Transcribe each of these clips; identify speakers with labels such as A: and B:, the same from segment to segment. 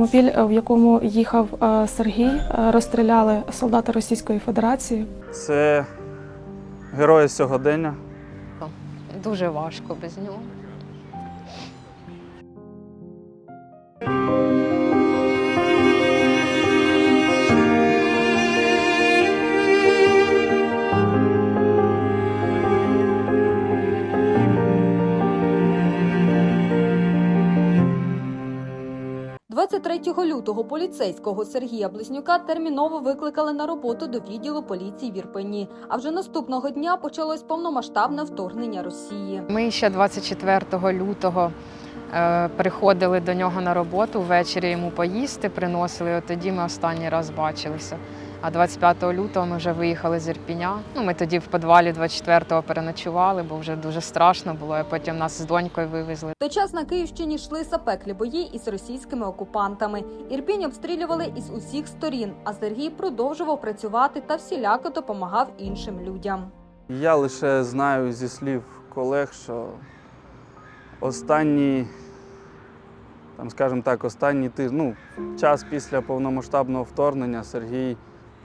A: Автомобіль, в якому їхав е, Сергій, е, розстріляли солдати Російської Федерації.
B: Це герої сьогодення.
C: Дуже важко без нього.
D: – 23 лютого поліцейського Сергія Близнюка терміново викликали на роботу до відділу поліції в Ірпені. А вже наступного дня почалось повномасштабне вторгнення Росії.
C: Ми ще 24 лютого е, приходили до нього на роботу, ввечері йому поїсти приносили. От тоді ми останній раз бачилися. А 25 лютого ми вже виїхали з Ірпіня. Ну, ми тоді в підвалі 24-го переночували, бо вже дуже страшно було. А потім нас з донькою вивезли.
D: Той час на Київщині йшли запеклі бої із російськими окупантами. Ірпінь обстрілювали із усіх сторін, а Сергій продовжував працювати та всіляко допомагав іншим людям.
B: Я лише знаю зі слів колег, що останній, там, скажімо так, останній тиж... ну, час після повномасштабного вторгнення Сергій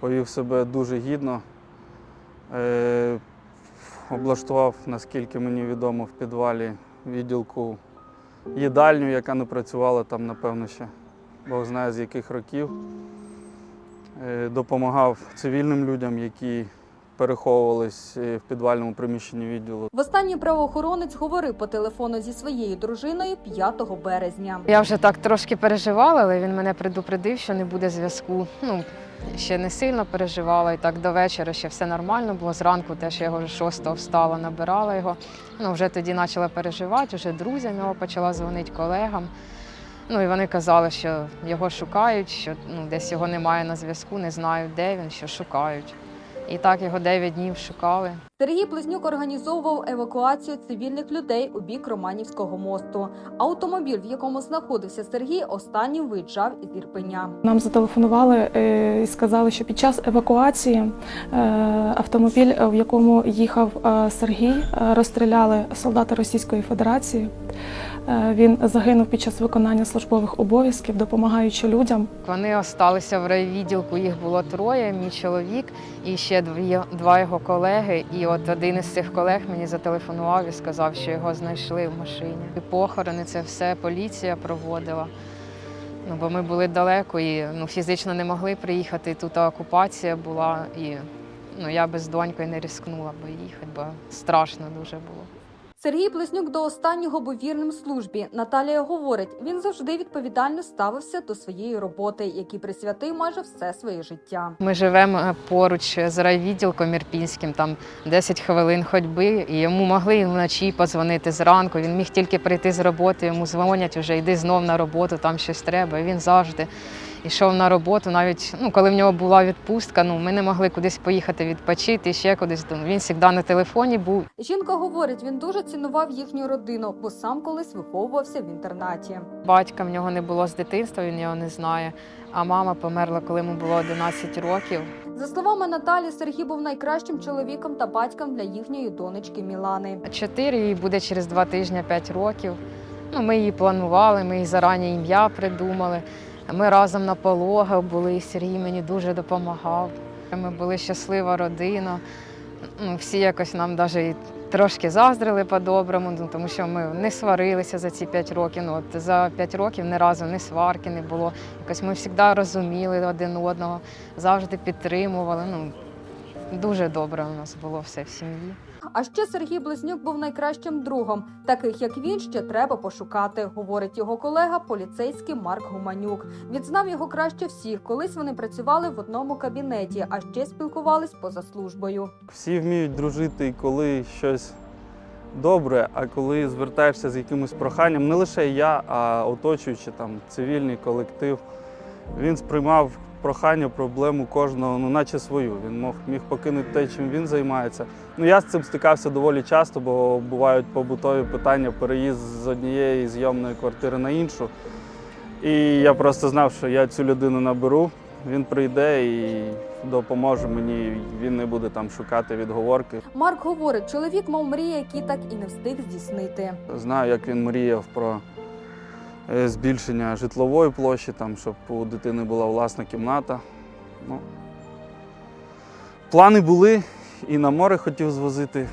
B: повів себе дуже гідно. Е... Облаштував, наскільки мені відомо, в підвалі відділку їдальню, яка не працювала там, напевно, ще Бог знає з яких років. Е, Допомагав цивільним людям, які переховувались е, в підвальному приміщенні відділу.
D: Востаннє правоохоронець говорив по телефону зі своєю дружиною 5 березня.
C: Я вже так трошки переживала, але він мене предупредив, що не буде зв'язку. Ну, ще не сильно переживала, і так до вечора ще все нормально було. Зранку теж я його шостого встала, набирала його. Ну, вже тоді почала переживати, вже друзям його почала дзвонити колегам. Ну і вони казали, що його шукають, що ну, десь його немає на зв'язку, не знають, де він, що шукають. І так його 9 днів шукали.
D: Сергій Близнюк організовував евакуацію цивільних людей у бік Романівського мосту. Автомобіль, в якому знаходився Сергій, останнім виїжджав із Ірпеня.
A: Нам зателефонували е, і сказали, що під час евакуації е, автомобіль, в якому їхав е, Сергій, розстріляли солдати Російської Федерації. Він загинув під час виконання службових обов'язків, допомагаючи людям.
C: Вони осталися в райвідділку, їх було троє, мій чоловік і ще дві, два його колеги. І от один із цих колег мені зателефонував і сказав, що його знайшли в машині. І похорони це все поліція проводила. Ну, бо ми були далеко і ну, фізично не могли приїхати. Тут окупація була, і ну, я без донькою не рискнула би їхати, бо страшно дуже було.
D: Сергій Близнюк до останнього був вірним службі. Наталія говорить, він завжди відповідально ставився до своєї роботи, якій присвятив майже все своє життя.
C: Ми живемо е, поруч з райвідділком Ірпінським, там 10 хвилин ходьби, і йому могли вночі позвонити зранку. Він міг тільки прийти з роботи, йому дзвонять, вже йди знов на роботу, там щось треба. Він завжди йшов на роботу. Навіть ну, коли в нього була відпустка, ну ми не могли кудись поїхати відпочити, ще кудись. Він завжди на телефоні був.
D: Жінка говорить, він дуже цінував їхню родину, бо сам колись виховувався в інтернаті.
C: Батька в нього не було з дитинства, він його не знає. А мама померла, коли йому було 11 років.
D: За словами Наталі, Сергій був найкращим чоловіком та батьком для їхньої донечки Мілани.
C: Чотири їй буде через два тижні 5 років. Ну, ми її планували, ми їй зарані ім'я придумали. Ми разом на пологах були, і Сергій мені дуже допомагав. Ми були щаслива родина. Ну, всі якось нам навіть трошки заздрили по-доброму, ну, тому що ми не сварилися за ці 5 років. Ну, от за 5 років ні разу ні сварки не було. Якось ми завжди розуміли один одного, завжди підтримували. Ну, дуже добре у нас було все в сім'ї.
D: А ще Сергій Близнюк був найкращим другом. Таких як він ще треба пошукати, говорить його колега, поліцейський Марк Гуманюк. Відзнав його краще всіх. Колись вони працювали в одному кабінеті, а ще спілкувались поза службою.
B: Всі вміють дружити, коли щось добре, а коли звертаєшся з якимось проханням, не лише я, а оточуючи там цивільний колектив, він сприймав прохання, проблему кожного, ну наче свою. Він мог міг покинути те, чим він займається. Ну я з цим стикався доволі часто, бо бувають побутові питання, переїзд з однієї зйомної квартири на іншу. І я просто знав, що я цю людину наберу, він прийде і допоможе мені, він не буде там шукати відговорки.
D: Марк говорить, чоловік мав мрії, які так і не встиг здійснити.
B: Знаю, як він мріяв про збільшення житлової площі, там, щоб у дитини була власна кімната. Ну, плани були, і на море хотів звозити,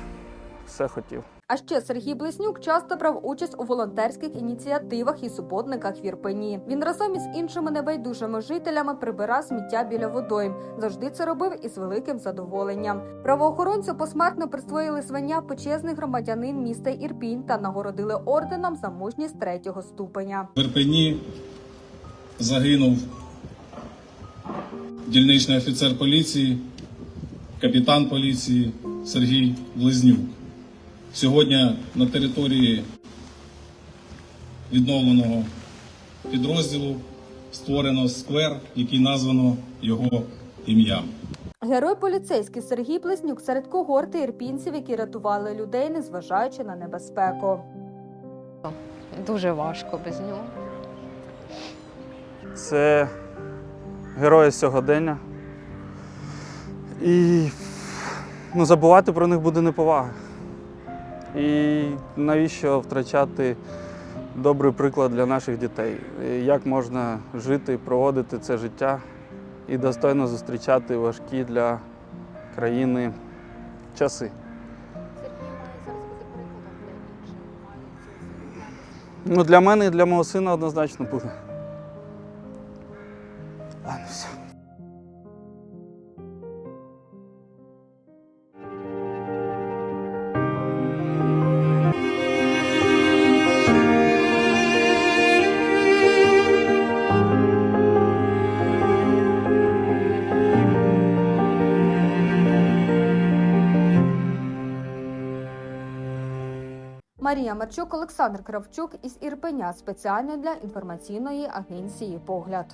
B: все хотів.
D: А ще Сергій Близнюк часто брав участь у волонтерських ініціативах і суботниках в Ірпені. Він разом із іншими небайдужими жителями прибирав сміття біля водойм. Завжди це робив із великим задоволенням. Правоохоронцю посмертно присвоїли звання почесний громадянин міста Ірпінь та нагородили орденом за мужність третього ступеня.
E: В Ірпені загинув дільничний офіцер поліції, капітан поліції Сергій Близнюк. Сьогодні на території відновленого підрозділу створено сквер, який названо його ім'ям.
D: Герой поліцейський Сергій Близнюк серед когорти ірпінців, які рятували людей, незважаючи на небезпеку.
C: Дуже важко без нього.
B: Це герої сьогодення. І ну, забувати про них буде неповага. І навіщо втрачати добрий приклад для наших дітей? Як можна жити, проводити це життя і достойно зустрічати важкі для країни часи. Ну, для мене і для мого сина однозначно буде.
D: Марія Марчук, Олександр Кравчук із Ірпеня спеціально для інформаційної агенції Погляд.